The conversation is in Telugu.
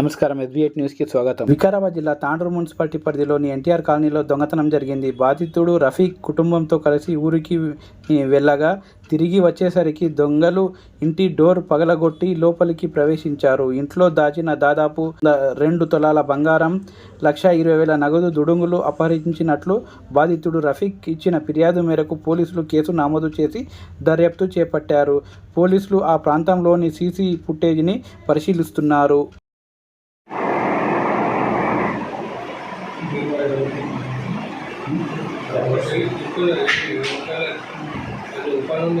నమస్కారం. ఎస్బీఐ న్యూస్కి స్వాగతం. వికారాబాద్ జిల్లా తాండూరు మున్సిపాలిటీ పరిధిలోని ఎన్టీఆర్ కాలనీలో దొంగతనం జరిగింది. బాధితుడు రఫీక్ కుటుంబంతో కలిసి ఊరికి వెళ్ళగా తిరిగి వచ్చేసరికి దొంగలు ఇంటి డోర్ పగలగొట్టి లోపలికి ప్రవేశించారు. ఇంట్లో దాచిన దాదాపు రెండు తులాల బంగారం లక్ష ఇరవై వేల నగదు దుడుంగులు అపహరించినట్లు బాధితుడు రఫీక్ ఇచ్చిన ఫిర్యాదు మేరకు పోలీసులు కేసు నమోదు చేసి దర్యాప్తు చేపట్టారు. పోలీసులు ఆ ప్రాంతంలోని సీసీ ఫుటేజ్ని పరిశీలిస్తున్నారు. 的东西。我是一个旅游的，就是观光点。